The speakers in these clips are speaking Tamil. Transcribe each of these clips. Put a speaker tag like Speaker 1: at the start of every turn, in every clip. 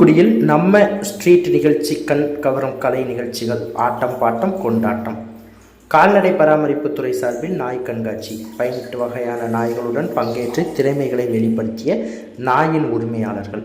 Speaker 1: தூத்துக்குடியில் நம்ம ஸ்ட்ரீட் நிகழ்ச்சி கண் கவரும் கலை நிகழ்ச்சிகள் ஆட்டம் பாட்டம் கொண்டாட்டம். கால்நடை பராமரிப்புத்துறை சார்பில் நாய் கண்காட்சி. பதினெட்டு வகையான நாய்களுடன் பங்கேற்று திறமைகளை வெளிப்படுத்திய நாயின் உரிமையாளர்கள்.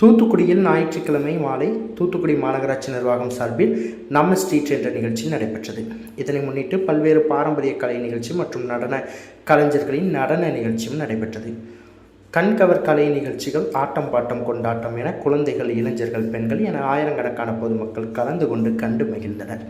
Speaker 1: தூத்துக்குடியில் ஞாயிற்றுக்கிழமை மாலை தூத்துக்குடி மாநகராட்சி நிர்வாகம் சார்பில் நம்ம ஸ்ட்ரீட் என்ற நிகழ்ச்சி நடைபெற்றது. இதனை முன்னிட்டு பல்வேறு பாரம்பரிய கலை நிகழ்ச்சி மற்றும் நடன கலைஞர்களின் நடன நிகழ்ச்சியும் நடைபெற்றது. கண்கவர் கலை நிகழ்ச்சிகள் ஆட்டம் பாட்டம் கொண்டாட்டம் என குழந்தைகள் இளைஞர்கள் பெண்கள் என ஆயிரக்கணக்கான பொதுமக்கள் கலந்து கொண்டு கண்டு மகிழ்ந்தனர்.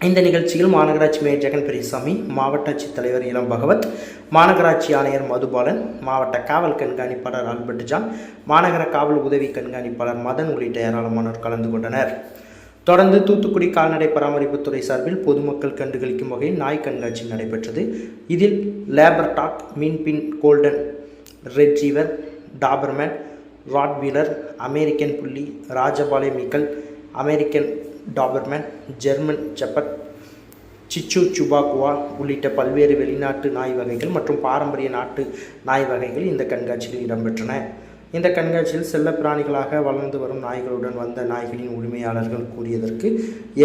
Speaker 1: இந்த நிகழ்ச்சியில் மாநகராட்சி மேயர் ஜெகன் பெரியசாமி மாவட்ட ஆட்சித்தலைவர் இளம் பகவத் மாநகராட்சி ஆணையர் மதுபாலன் மாவட்ட காவல் கண்காணிப்பாளர் ஆல்பர்ட் ஜான் மாநகர காவல் உதவி கண்காணிப்பாளர் மதன் உள்ளிட்ட ஏராளமானோர் கலந்து கொண்டனர். தொடர்ந்து தூத்துக்குடி கால்நடை பராமரிப்புத்துறை சார்பில் பொதுமக்கள் கண்டுகளிக்கும் வகையில் நாய் கண்காட்சி நடைபெற்றது. இதில் labour dog min pin golden retriever Dobermann Rottweiler American புள்ளி Rajapalayam American Dobermann German shepherd சிச்சு சுபாக்குவா உள்ளிட்ட பல்வேறு வெளிநாட்டு நாய் வகைகள் மற்றும் பாரம்பரிய நாட்டு நாய் வகைகள் இந்த கண்காட்சியில் இடம்பெற்றன. இந்த கண்காட்சியில் செல்லப்பிராணிகளாக வளர்ந்து வரும் நாய்களுடன் வந்த நாய்களின் உரிமையாளர்கள் கூறியதற்கு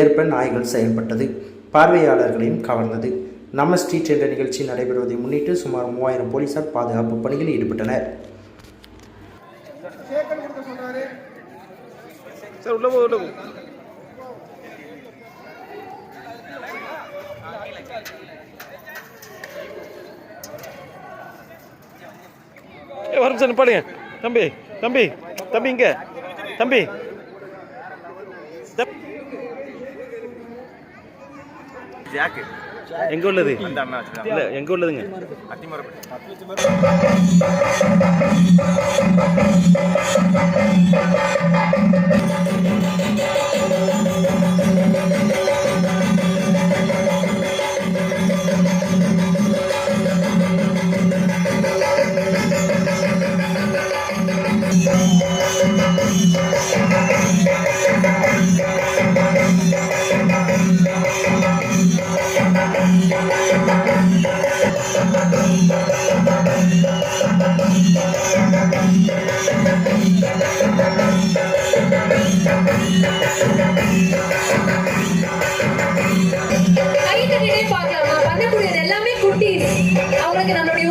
Speaker 1: ஏற்ப நாய்கள் செயல்பட்டது பார்வையாளர்களையும் கவர்ந்தது. நம்ம ஸ்ட்ரீட் என்ற நிகழ்ச்சி நடைபெறுவதை முன்னிட்டு சுமார் மூவாயிரம் போலீசார் பாதுகாப்பு பணியில் ஈடுபட்டனர்.
Speaker 2: சார் உள்ள போ உள்ள போ. வரும் சார் நிப்பாடுங்க. தம்பி தம்பி தம்பி இங்க. தம்பி. தம்-
Speaker 3: ஜாக்கு.
Speaker 2: எங்க உள்ளது? இல்ல எங்க உள்ளதுங்க?
Speaker 3: அத்திமரப்பட்டி.
Speaker 4: கை பார்க்கலாமா. பண்ணக்கூடியது எல்லாமே குட்டீஸ். அவங்களுக்கு நம்மளுடைய